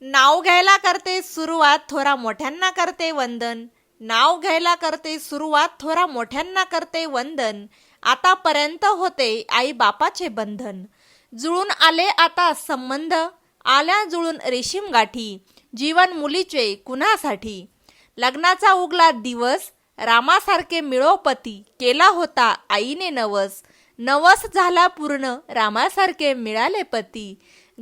नाव घ्यायला करते सुरुवात थोरा मोठ्यांना करते वंदन. नाव घ्यायला करते सुरुवात थोरा मोठ्यांना करते वंदन. आतापर्यंत होते आई बापाचे बंधन. जुळून आले आता संबंध आल्या जुळून रेशीम गाठी जीवन मुलीचे कुणासाठी? लग्नाचा उगला दिवस रामासारखे मिळोपती केला होता आईने नवस. नवस झाला पूर्ण रामासारखे मिळाले पती.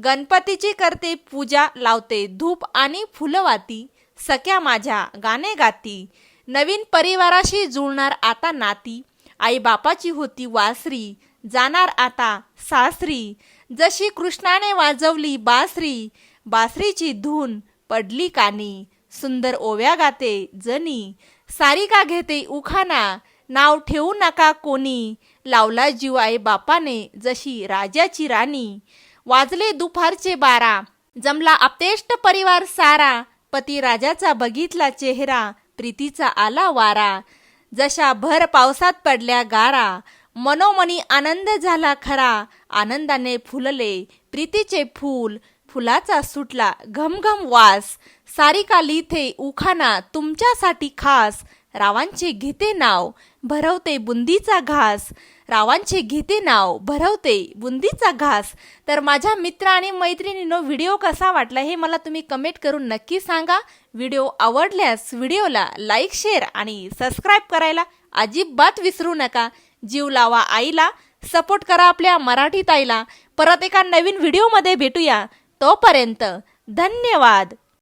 गणपतीची करते पूजा लावते धूप आणि फुलवाती सख्या माझ्या गाणे गाती. नवीन परिवाराशी जुळणार आता नाती. आई बापाची होती वासरी जाणार आता सासरी. जशी कृष्णाने वाजवली बासरी बासरीची धून पडली कानी. सुंदर ओव्या गाते जनी. सारिका घेते उखाना नाव ठेवू नका कोणी. लावला जीव आई बापाने जशी राजाची राणी. वाजले दुपारचे बारा. जमला अपतेष्ट परिवार सारा. पती राजाचा बघितला चेहरा प्रीतीचा आला वारा. जशा भर पावसात पडल्या गारा. मनोमनी आनंद झाला खरा. आनंदाने फुलले प्रीतीचे फूल. फुलाचा सुटला घमघम वास. सारिका लिथे उखाना तुमच्यासाठी खास. रावांचे घेते नाव भरवते बुंदीचा घास. रावांचे घेते नाव भरवते बुंदीचा घास. तर माझ्या मित्र आणि मैत्रिणींनो व्हिडिओ कसा वाटला हे मला तुम्ही कमेंट करून नक्की सांगा. व्हिडिओ आवडल्यास व्हिडिओला लाईक शेअर आणि सबस्क्राईब करायला अजिबात विसरू नका. जीव लावा आईला सपोर्ट करा आपल्या मराठी ताईला. परत एका नवीन व्हिडिओमध्ये भेटूया. तोपर्यंत धन्यवाद.